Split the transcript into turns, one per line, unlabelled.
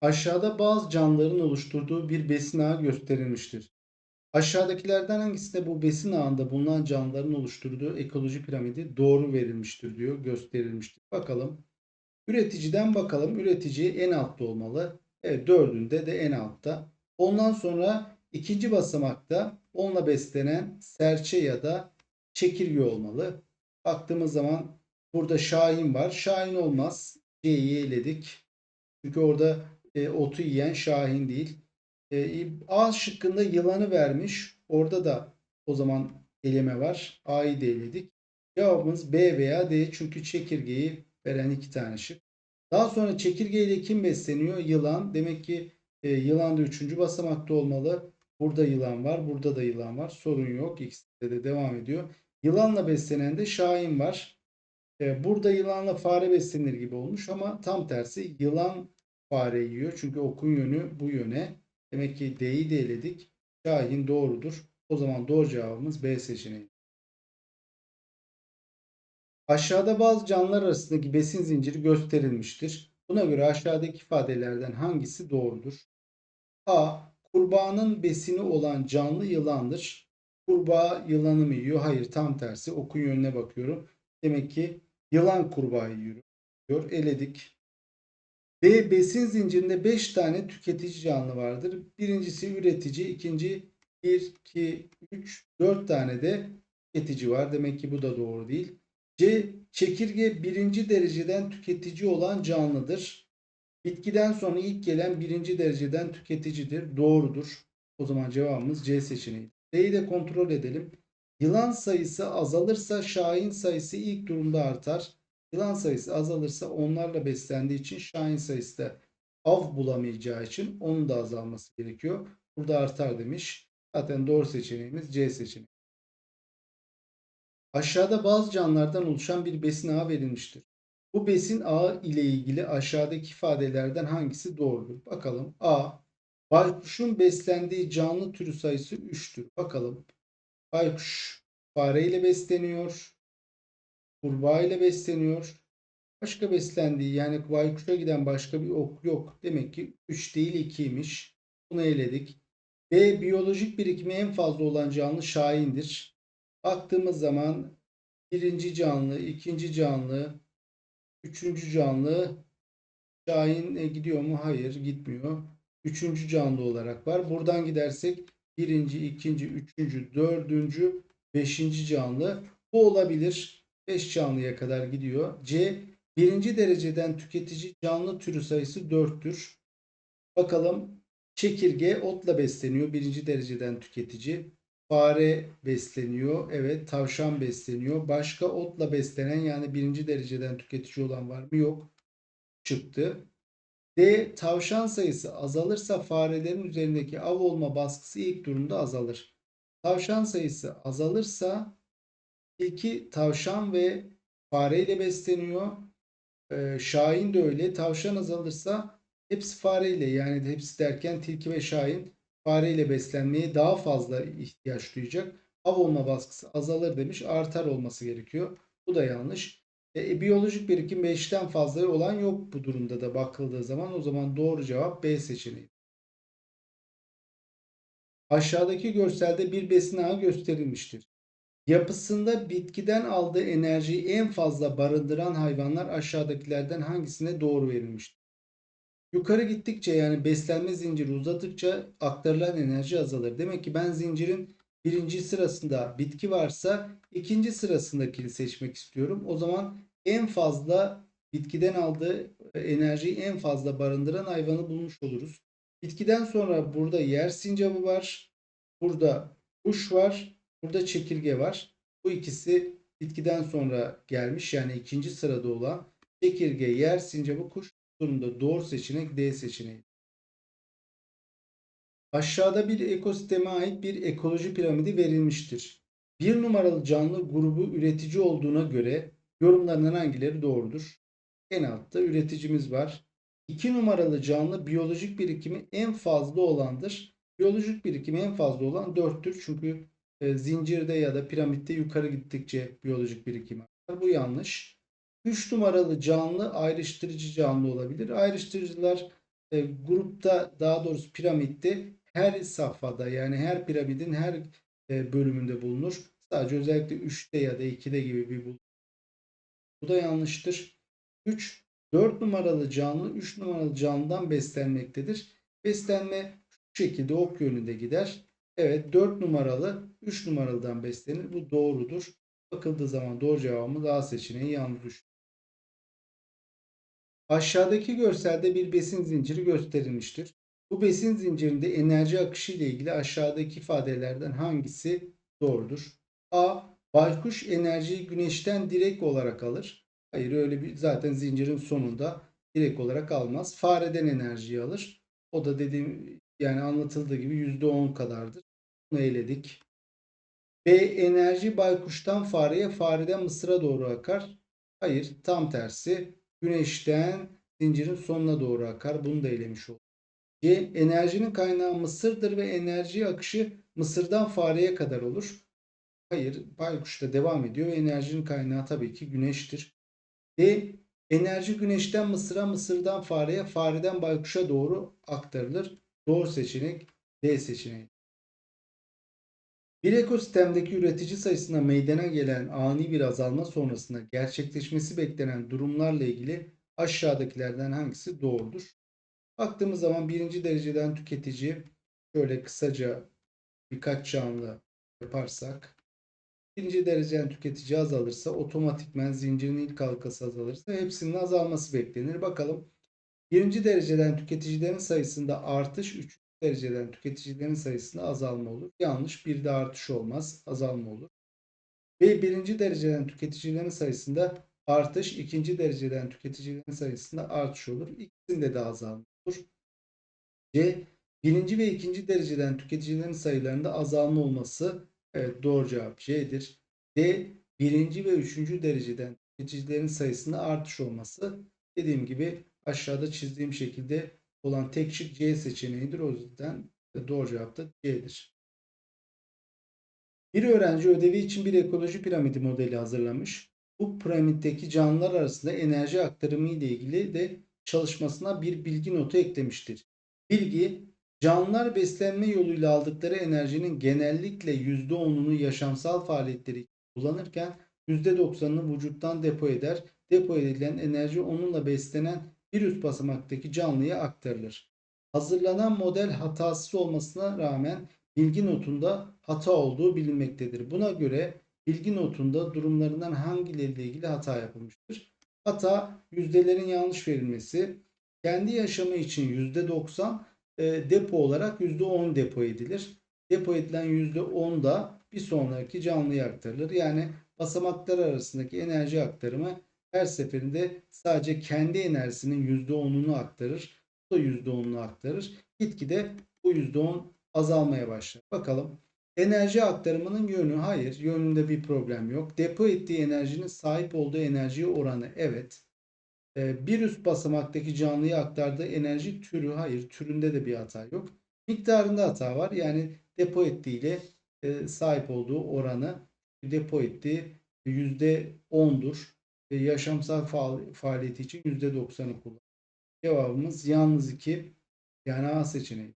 Aşağıda bazı canlıların oluşturduğu bir besin ağı gösterilmiştir. Aşağıdakilerden hangisinde bu besin ağında bulunan canlıların oluşturduğu ekoloji piramidi doğru verilmiştir diyor, gösterilmiştir. Bakalım. Üreticiden bakalım. Üretici en altta olmalı. Evet dördünde de en altta. Ondan sonra ikinci basamakta onunla beslenen serçe ya da çekirge olmalı. Baktığımız zaman burada Şahin var. Şahin olmaz. C'yi eledik. Çünkü orada e, otu yiyen Şahin değil. E, A şıkkında yılanı vermiş. Orada da o zaman eleme var. A'yı da eledik. Cevabımız B veya D çünkü çekirgeyi veren iki tane şık. Daha sonra çekirge ile kim besleniyor? Yılan. Demek ki e, yılan da üçüncü basamakta olmalı. Burada yılan var. Burada da yılan var. Sorun yok. İkisinde de devam ediyor. Yılanla beslenen de Şahin var. E, burada yılanla fare beslenir gibi olmuş ama tam tersi yılan fare yiyor. Çünkü okun yönü bu yöne. Demek ki D'yi de eledik. Şahin doğrudur. O zaman doğru cevabımız B seçeneği. Aşağıda bazı canlılar arasındaki besin zinciri gösterilmiştir. Buna göre aşağıdaki ifadelerden hangisi doğrudur? A. Kurbağanın besini olan canlı yılandır. Kurbağa yılanı mı yiyor? Hayır tam tersi. Okun yönüne bakıyorum. Demek ki yılan kurbağayı yiyor. Eledik. B. Besin zincirinde 5 tane tüketici canlı vardır. Birincisi üretici, ikinci 1, 2, 3, 4 tane de tüketici var. Demek ki bu da doğru değil. C. Çekirge birinci dereceden tüketici olan canlıdır. Bitkiden sonra ilk gelen birinci dereceden tüketicidir. Doğrudur. O zaman cevabımız C seçeneği. D'yi de kontrol edelim. Yılan sayısı azalırsa şahin sayısı ilk durumda artar. Yılan sayısı azalırsa onlarla beslendiği için şahin sayısı da av bulamayacağı için onun da azalması gerekiyor. Burada artar demiş. Zaten doğru seçeneğimiz C seçeneği. Aşağıda bazı canlılardan oluşan bir besin ağı verilmiştir. Bu besin ağı ile ilgili aşağıdaki ifadelerden hangisi doğrudur? Bakalım. A. Baykuşun beslendiği canlı türü sayısı 3'tür. Bakalım. Baykuş fare ile besleniyor. Kurbağa ile besleniyor. Başka beslendiği yani baykuşa giden başka bir ok yok. Demek ki 3 değil 2'ymiş. Bunu eledik. B. Biyolojik birikimi en fazla olan canlı şahindir. Baktığımız zaman birinci canlı, ikinci canlı, üçüncü canlı Şahin e, gidiyor mu? Hayır gitmiyor. Üçüncü canlı olarak var. Buradan gidersek birinci, ikinci, üçüncü, dördüncü, beşinci canlı. Bu olabilir. Beş canlıya kadar gidiyor. C. Birinci dereceden tüketici canlı türü sayısı 4'tür. Bakalım çekirge otla besleniyor. Birinci dereceden tüketici. Fare besleniyor. Evet tavşan besleniyor. Başka otla beslenen yani birinci dereceden tüketici olan var mı? Yok. Çıktı. D. Tavşan sayısı azalırsa farelerin üzerindeki av olma baskısı ilk durumda azalır. Tavşan sayısı azalırsa ilki tavşan ve fareyle besleniyor. Ee, Şahin de öyle. Tavşan azalırsa hepsi fareyle yani hepsi derken tilki ve şahin fareyle beslenmeye daha fazla ihtiyaç duyacak. Av olma baskısı azalır demiş. Artar olması gerekiyor. Bu da yanlış. E, biyolojik birikim 5'ten fazla olan yok bu durumda da bakıldığı zaman. O zaman doğru cevap B seçeneği. Aşağıdaki görselde bir besin ağı gösterilmiştir. Yapısında bitkiden aldığı enerjiyi en fazla barındıran hayvanlar aşağıdakilerden hangisine doğru verilmiştir? Yukarı gittikçe yani beslenme zinciri uzadıkça aktarılan enerji azalır. Demek ki ben zincirin birinci sırasında bitki varsa ikinci sırasındakini seçmek istiyorum. O zaman en fazla bitkiden aldığı enerjiyi en fazla barındıran hayvanı bulmuş oluruz. Bitkiden sonra burada yer sincabı var. Burada kuş var. Burada çekirge var. Bu ikisi bitkiden sonra gelmiş yani ikinci sırada olan çekirge, yer sincabı, kuş durumda doğru seçenek D seçeneği. Aşağıda bir ekosisteme ait bir ekoloji piramidi verilmiştir. Bir numaralı canlı grubu üretici olduğuna göre yorumlarından hangileri doğrudur? En altta üreticimiz var. 2 numaralı canlı biyolojik birikimi en fazla olandır. Biyolojik birikimi en fazla olan 4'tür. Çünkü e, zincirde ya da piramitte yukarı gittikçe biyolojik birikim artar. Bu yanlış. 3 numaralı canlı ayrıştırıcı canlı olabilir. Ayrıştırıcılar e, grupta daha doğrusu piramitte her safhada yani her piramidin her e, bölümünde bulunur. Sadece özellikle 3'te ya da 2'de gibi bir bulunur. Bu da yanlıştır. 3. 4 numaralı canlı 3 numaralı canlıdan beslenmektedir. Beslenme şu şekilde ok yönünde gider. Evet 4 numaralı 3 numaralıdan beslenir. Bu doğrudur. Bakıldığı zaman doğru cevabımız A seçeneği yanlış düştü. Aşağıdaki görselde bir besin zinciri gösterilmiştir. Bu besin zincirinde enerji akışı ile ilgili aşağıdaki ifadelerden hangisi doğrudur? A. Baykuş enerjiyi güneşten direkt olarak alır. Hayır öyle bir zaten zincirin sonunda direkt olarak almaz. Fareden enerjiyi alır. O da dediğim yani anlatıldığı gibi %10 kadardır. Bunu eledik. B. Enerji baykuştan fareye, fareden mısıra doğru akar. Hayır tam tersi. Güneşten zincirin sonuna doğru akar. Bunu da elemiş olduk. C. Enerjinin kaynağı mısırdır ve enerji akışı mısırdan fareye kadar olur. Hayır, baykuşta devam ediyor. Enerjinin kaynağı tabii ki güneştir. D. Enerji güneşten mısıra, mısırdan fareye, fareden baykuşa doğru aktarılır. Doğru seçenek D seçeneği. Bir ekosistemdeki üretici sayısında meydana gelen ani bir azalma sonrasında gerçekleşmesi beklenen durumlarla ilgili aşağıdakilerden hangisi doğrudur? Baktığımız zaman birinci dereceden tüketici şöyle kısaca birkaç canlı yaparsak birinci dereceden tüketici azalırsa otomatikmen zincirin ilk halkası azalırsa hepsinin azalması beklenir. Bakalım birinci dereceden tüketicilerin sayısında artış, üçüncü dereceden tüketicilerin sayısında azalma olur. Yanlış bir de artış olmaz azalma olur. Ve birinci dereceden tüketicilerin sayısında artış, ikinci dereceden tüketicilerin sayısında artış olur. İkisinde de azalma olur. C. Birinci ve ikinci dereceden tüketicilerin sayılarında azalma olması evet doğru cevap C'dir. D. Birinci ve üçüncü dereceden tüketicilerin sayısında artış olması dediğim gibi aşağıda çizdiğim şekilde olan tek şık C seçeneğidir. O yüzden doğru cevap da C'dir. Bir öğrenci ödevi için bir ekoloji piramidi modeli hazırlamış. Bu piramitteki canlılar arasında enerji aktarımı ile ilgili de çalışmasına bir bilgi notu eklemiştir. Bilgi, canlılar beslenme yoluyla aldıkları enerjinin genellikle %10'unu yaşamsal faaliyetleri kullanırken %90'ını vücuttan depo eder. Depo edilen enerji onunla beslenen bir üst basamaktaki canlıya aktarılır. Hazırlanan model hatasız olmasına rağmen bilgi notunda hata olduğu bilinmektedir. Buna göre bilgi notunda durumlarından hangileriyle ilgili hata yapılmıştır? Hata yüzdelerin yanlış verilmesi, kendi yaşamı için %90 e, depo olarak %10 depo edilir. Depo edilen %10 da bir sonraki canlıya aktarılır. Yani basamaklar arasındaki enerji aktarımı her seferinde sadece kendi enerjisinin %10'unu aktarır. Bu da %10'unu aktarır. Gitgide bu %10 azalmaya başlar. Bakalım. Enerji aktarımının yönü hayır. Yönünde bir problem yok. Depo ettiği enerjinin sahip olduğu enerji oranı evet. Ee, bir üst basamaktaki canlıya aktardığı enerji türü hayır. Türünde de bir hata yok. Miktarında hata var. Yani depo ettiğiyle e, sahip olduğu oranı depo ettiği %10'dur yaşamsal faal, faaliyeti için %90'ı kullanır. Cevabımız yalnız 2 yani A seçeneği.